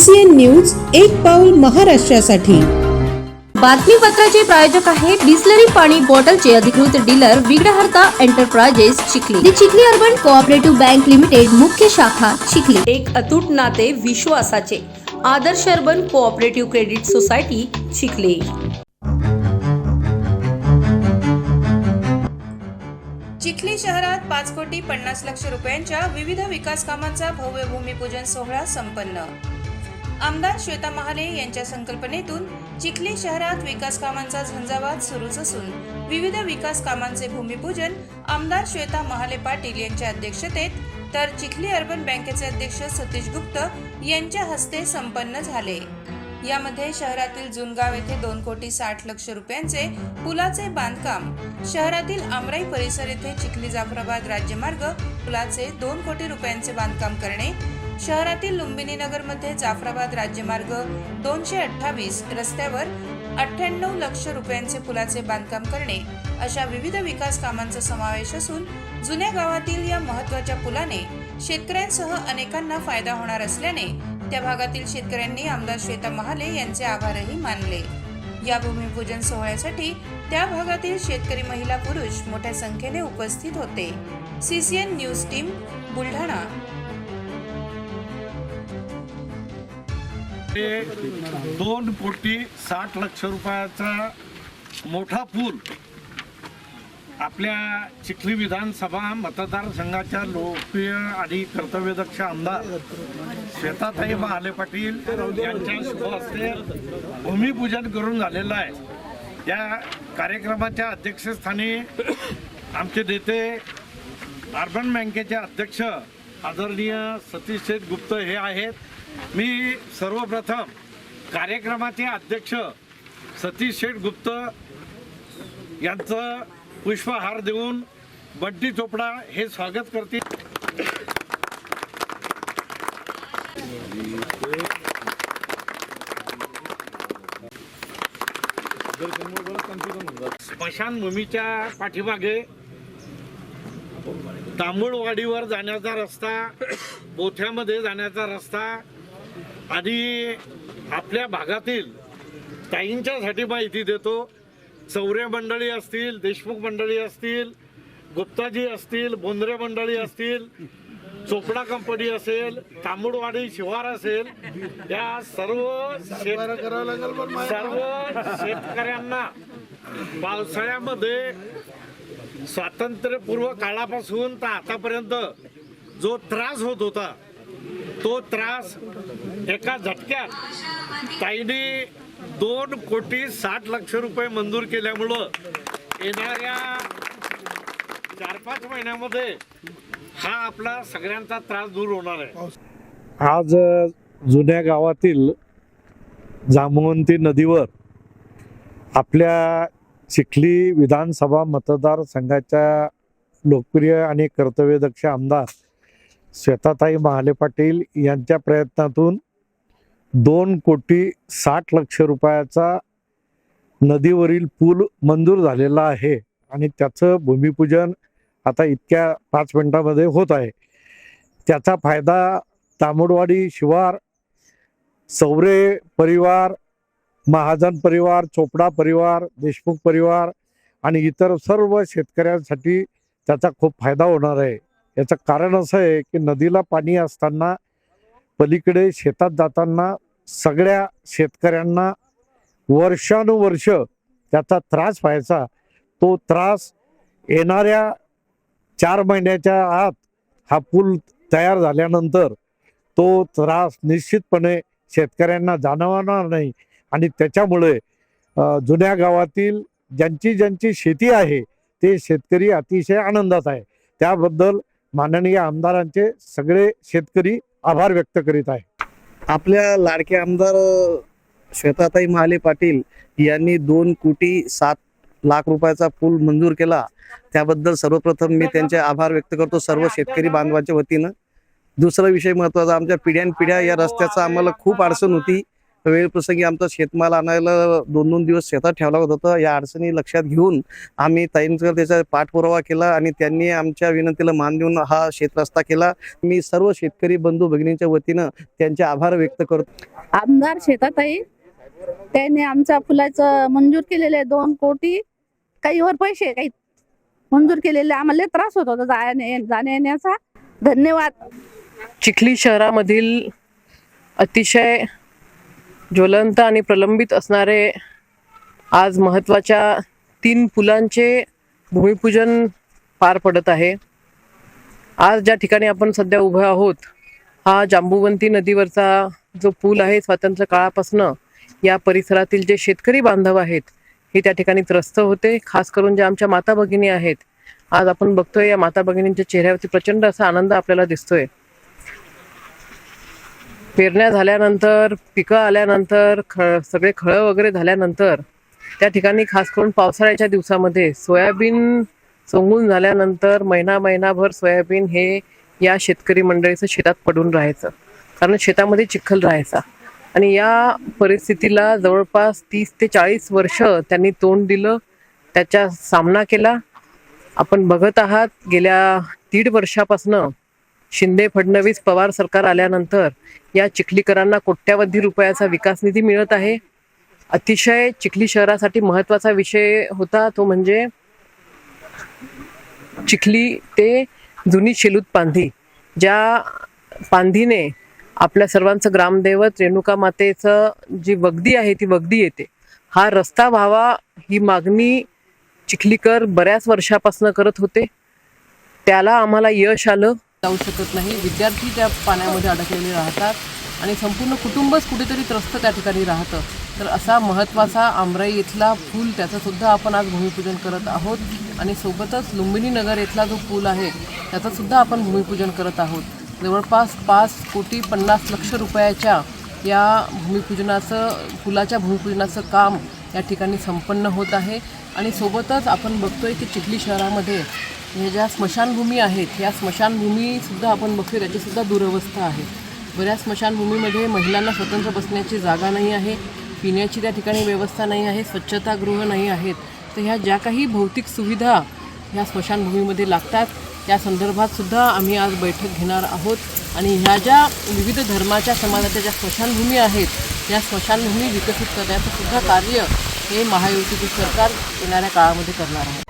CCN news एक पाऊल महाराष्ट्रासाठी. बातमीपत्राचे प्रायोजक आहे बिस्लरी पाणी बॉटलचे अधिकृत dealer Vighnaharta enterprises Chikhli. The Chikhli urban cooperative bank limited मुख्य शाखा चिखली. एक अतूट नाते विश्वासाचे. Adarsh urban cooperative credit society Chikhli. Chikhli शहरात पाच कोटी पन्नास लक्ष रुपयांच्या विविध विकास कामांचा भव्य भूमिपूजन सोहळा संपन्न. आमदार श्वेता महाले यांच्या संकल्पनेतून चिखली शहरात विकास कामांचा झंझावात सुरूच असून विविध विकास कामांचे भूमिपूजन आमदार श्वेता महाले पाटील यांच्या अध्यक्षतेत तर चिखली अर्बन बँकेचे अध्यक्ष सतीश गुप्त यांच्या हस्ते संपन्न झाले. यामध्ये शहरातील जुनगाव येथे दोन कोटी साठ लक्ष रुपयांचे पुलाचे बांधकाम शहरातील आमराई परिसर येथे चिखली जाफराबाद राज्यमार्ग पुलाचे दोन कोटी रुपयांचे बांधकाम करणे शहरातील लुंबिनी नगरमध्ये जाफराबाद राज्यमार्ग दोनशे अठ्ठावीस रस्त्यावर अठ्ठ्याण्णव लक्ष रुपयांचे पुलाचे बांधकाम करणे अशा विविध विकास कामांचा समावेश असून जुन्या गावातील या महत्त्वाच्या पुलाने शेतकऱ्यांसह अनेकांना फायदा होणार असल्याने त्या भागातील शेतकऱ्यांनी आमदार श्वेता महाले यांचे आभारही मानले. या भूमिपूजन सोहळ्यासाठी त्या भागातील शेतकरी महिला पुरुष मोठ्या संख्येने उपस्थित होते. CCN news team Buldhana. ते दोन कोटी साठ लक्ष रुपयाचा मोठा पूल आपल्या चिखली विधानसभा मतदारसंघाच्या लोकप्रिय आणि कर्तव्यदक्ष आमदार श्वेताताई महाले पाटील यांच्या शुभ हस्ते भूमिपूजन करून झालेलं आहे. या कार्यक्रमाच्या अध्यक्षस्थानी आमचे नेते अर्बन बँकेचे अध्यक्ष आदरणीय सतीश शेठ गुप्त हे आहेत. मी सर्वप्रथम कार्यक्रमाचे अध्यक्ष सतीश शेठ गुप्त यांचं पुष्पहार देऊन बंटी चोपडा हे स्वागत करतील स्मशानभूमीच्या पाठीमागे तांबूळवाडीवर जाण्याचा रस्ता बोथ्यामध्ये जाण्याचा रस्ता आणि आपल्या भागातील ताईंच्यासाठी माहिती देतो. चौरे मंडळी असतील देशमुख मंडळी असतील गुप्ताजी असतील बोंद्रे मंडळी असतील चोपडा कंपनी असेल तांबूळवाडी शिवार असेल या सर्व सर्व शेतकऱ्यांना पावसाळ्यामध्ये स्वातंत्र्यपूर्व काळापासून तर आतापर्यंत जो त्रास होत होता तो त्रास एका झटक्यात ताईने दोन कोटी साठ लक्ष रुपये मंजूर केल्यामुळं येणाऱ्या चार पाच महिन्यामध्ये हा आपला सगळ्यांचा त्रास दूर होणार आहे. आज जुन्या गावातील जामवंती नदीवर आपल्या चिखली विधानसभा मतदारसंघाच्या लोकप्रिय आणि कर्तव्यदक्ष आमदार श्वेताताई महाले पाटील यांच्या प्रयत्नातून दोन कोटी साठ लक्ष रुपयाचा नदीवरील पूल मंजूर झालेला आहे. आणि त्याचं भूमिपूजन आता इतक्या पाच मिनिटामध्ये होत आहे. त्याचा फायदा तांबडवाडी शिवार सौरे परिवार महाजन परिवार चोपडा परिवार देशमुख परिवार आणि इतर सर्व शेतकऱ्यांसाठी त्याचा खूप फायदा होणार आहे. याचं कारण असं आहे की नदीला पाणी असताना पलीकडे शेतात जाताना सगळ्या शेतकऱ्यांना वर्षानुवर्ष त्याचा त्रास व्हायचा. तो त्रास येणाऱ्या चार महिन्याच्या आत हा पूल तयार झाल्यानंतर तो त्रास निश्चितपणे शेतकऱ्यांना जाणवणार नाही आणि त्याच्यामुळे जुन्या गावातील ज्यांची ज्यांची शेती आहे ते शेतकरी अतिशय आनंदात आहे. त्याबद्दल माननीय आमदारांचे सगळे शेतकरी आभार व्यक्त करीत आहे. आपल्या लाडके आमदार श्वेताताई महाले पाटील यांनी दोन कोटी सात लाख रुपयाचा पूल मंजूर केला. त्याबद्दल सर्वप्रथम मी त्यांचे आभार व्यक्त करतो सर्व शेतकरी बांधवांच्या वतीनं. दुसरा विषय महत्त्वाचा आमच्या पिढ्यानपिढ्या या रस्त्याचा आम्हाला खूप अडचण होती. वेळ प्रसंगी आमचा शेतमाल आणायला दोन दोन दिवस शेतात ठेवला होत. होता या अडचणी लक्षात घेऊन आम्ही ताईंचा त्याचा पाठपुरावा केला आणि त्यांनी आमच्या विनंतीला मान देऊन हा शेतरस्ता केला. मी सर्व शेतकरी बंधू भगिनींच्या वतीनं त्यांचे आभार व्यक्त करतो. आमदार शेताताई त्याने आमच्या फुलाचं मंजूर केलेले दोन कोटी. काही वर पैसे काही मंजूर केलेले. आम्हाला त्रास होत होता जाण्या जाण्या येण्याचा. धन्यवाद. चिखली शहरामधील अतिशय ज्वलंत आणि प्रलंबित असणारे आज महत्त्वाच्या तीन पुलांचे भूमिपूजन पार पडत आहे. आज ज्या ठिकाणी आपण सध्या उभे आहोत हा जांबुवंती नदीवरचा जो पूल आहे स्वातंत्र्य काळापासनं या परिसरातील जे शेतकरी बांधव आहेत हे त्या ठिकाणी त्रस्त होते. खास करून ज्या आमच्या माता भगिनी आहेत. आज आपण बघतोय या माता भगिनींच्या चेहऱ्यावरती प्रचंड असा आनंद आपल्याला दिसतोय. पेरण्या झाल्यानंतर पिकं आल्यानंतर ख सगळे खळं वगैरे झाल्यानंतर त्या ठिकाणी खास करून पावसाळ्याच्या दिवसामध्ये सोयाबीन सोंगून झाल्यानंतर महिना महिनाभर सोयाबीन हे या शेतकरी मंडळीचं शेतात पडून राहायचं. कारण शेतामध्ये चिखल राहायचा. आणि या परिस्थितीला जवळपास तीस ते चाळीस वर्ष त्यांनी तोंड दिलं त्याचा सामना केला. आपण बघत आहात गेल्या दीड वर्षापासनं शिंदे फडणवीस पवार सरकार आल्यानंतर या चिखलीकरांना कोट्यावधी रुपयाचा विकास निधी मिळत आहे. अतिशय चिखली शहरासाठी महत्त्वाचा विषय होता तो म्हणजे चिखली ते जुनी शेलूत पांधी ज्या पांधीने आपल्या सर्वांचं ग्रामदैवत रेणुका मातेचं जी वगदी आहे ती वगदी येते. हा रस्ता व्हावा ही मागणी चिखलीकर बऱ्याच वर्षापासून करत होते. त्याला आम्हाला यश आलं. जाऊ शकत नाही. विद्यार्थी त्या पाण्यामध्ये अडकलेले राहतात आणि संपूर्ण कुटुंबच कुठेतरी त्रस्त त्या ठिकाणी राहतं. तर असा महत्त्वाचा आमराई इथला पूल त्याचंसुद्धा आपण आज भूमिपूजन करत आहोत आणि सोबतच लुंबिनी नगर इथला जो पूल आहे त्याचंसुद्धा आपण भूमिपूजन करत आहोत. जवळपास पाच कोटी पन्नास लक्ष रुपयाच्या या भूमिपूजनाचं पुलाच्या भूमिपूजनाचं काम या ठिकाणी संपन्न होत आहे. आणि सोबतच आपण बघतोय की चिखली शहरामध्ये ह्या ज्या स्मशानभूमी आहेत या स्मशानभूमीसुद्धा आपण बघतो त्याचीसुद्धा दुरवस्था आहे. बऱ्याच स्मशानभूमीमध्ये महिलांना स्वतंत्र बसण्याची जागा नाही आहे पिण्याची त्या ठिकाणी व्यवस्था नाही आहे स्वच्छतागृह नाही आहेत. तर ह्या ज्या काही भौतिक सुविधा ह्या स्मशानभूमीमध्ये लागतात त्या संदर्भातसुद्धा आम्ही आज बैठक घेणार आहोत. आणि ह्या ज्या विविध धर्माच्या समाजाच्या ज्या स्मशानभूमी आहेत या स्मशानभूमी विकसित करण्याचं सुद्धा कार्य हे महायुतीचे सरकार येणाऱ्या काळामध्ये करणार आहे.